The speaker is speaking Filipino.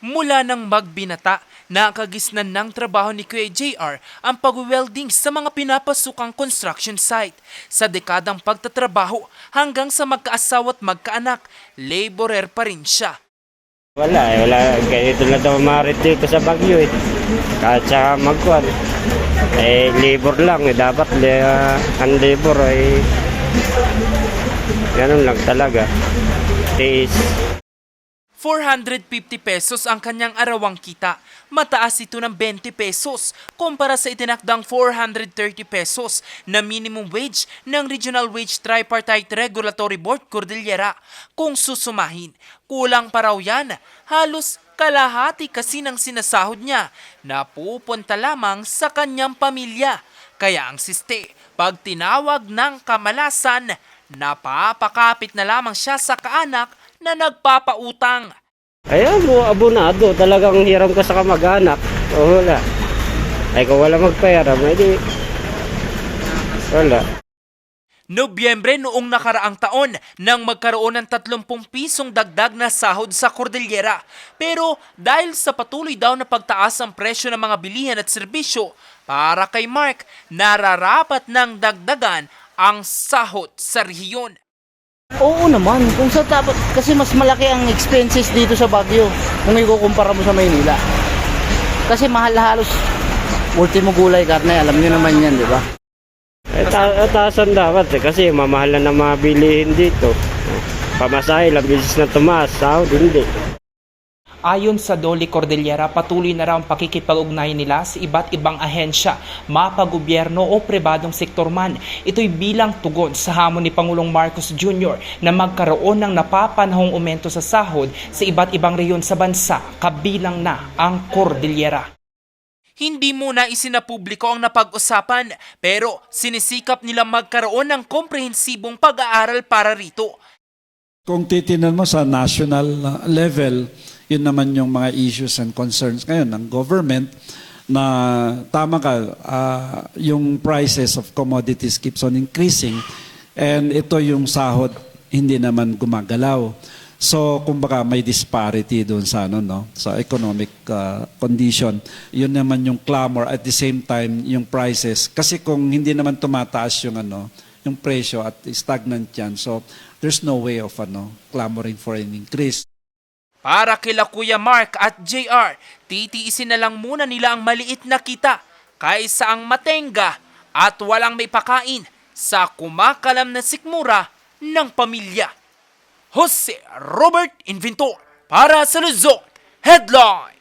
Mula nang magbinata, nakagisnan ng trabaho ni Kuya JR ang pag-welding sa mga pinapasukang construction site. Sa dekadang pagtatrabaho hanggang sa magkaasawa at magkaanak, laborer pa rin siya. Wala eh, wala. Ganito na daw marit dito sa Baguio eh. Kahit sa magkuhan. Eh, labor lang eh. Dapat uh, ang labor ay ganun lang talaga. Tiis. 450 pesos ang kanyang arawang kita. Mataas ito ng 20 pesos kumpara sa itinakdang 430 pesos na minimum wage ng Regional Wage Tripartite Regulatory Board Cordillera. Kung susumahin, kulang pa raw yan. Halos kalahati kasi ng sinasahod niya na pupunta lamang sa kanyang pamilya. Kaya ang siste, pag tinawag ng kamalasan, napapakapit na lamang siya sa kaanak na nagpapautang. Ay, abo, abonado. Talagang hiram ko sa kamag-anak. O wala. Ay, kung wala magpera, may di... Wala. Nobyembre noong nakaraang taon nang magkaroon ng 30 pisong dagdag na sahod sa Cordillera. Pero dahil sa patuloy daw na pagtaas ang presyo ng mga bilihan at serbisyo, para kay Mark, nararapat ng dagdagan ang sahod sa rehiyon. Oo naman, kung sa dapat, kasi mas malaki ang expenses dito sa Baguio kung ikukumpara mo sa Maynila. Kasi mahal halos ultimo gulay karne, alam niyo naman yan, di ba? Eh, ta taasan dapat eh. Kasi mamahal na mga bilihin dito. Pamasahe, lang bisis na tumaas. Sahod, hindi. Ayon sa Doli Cordillera, patuloy na raw ang pakikipag-ugnayan nila sa iba't ibang ahensya, mapagobyerno o pribadong sektor man. Ito'y bilang tugon sa hamon ni Pangulong Marcos Jr. na magkaroon ng napapanahong aumento sa sahod sa iba't ibang reyon sa bansa, kabilang na ang Cordillera. Hindi muna isinapubliko ang napag-usapan pero sinisikap nilang magkaroon ng komprehensibong pag-aaral para rito. Kung titinan mo sa national uh, level, yun naman yung mga issues and concerns ngayon ng government na tama ka, ah, yung prices of commodities keeps on increasing and ito yung sahod hindi naman gumagalaw. So, kumbaga may disparity doon sa ano no, sa economic ah, condition. Yun naman yung clamor at the same time yung prices kasi kung hindi naman tumataas yung ano, yung presyo at stagnant yan. So, there's no way of ano, clamoring for an increase. Para kila Kuya Mark at JR, titiisin na lang muna nila ang maliit na kita kaysa ang matenga at walang may pakain sa kumakalam na sikmura ng pamilya. Jose Robert Inventor para sa Luzon Headline!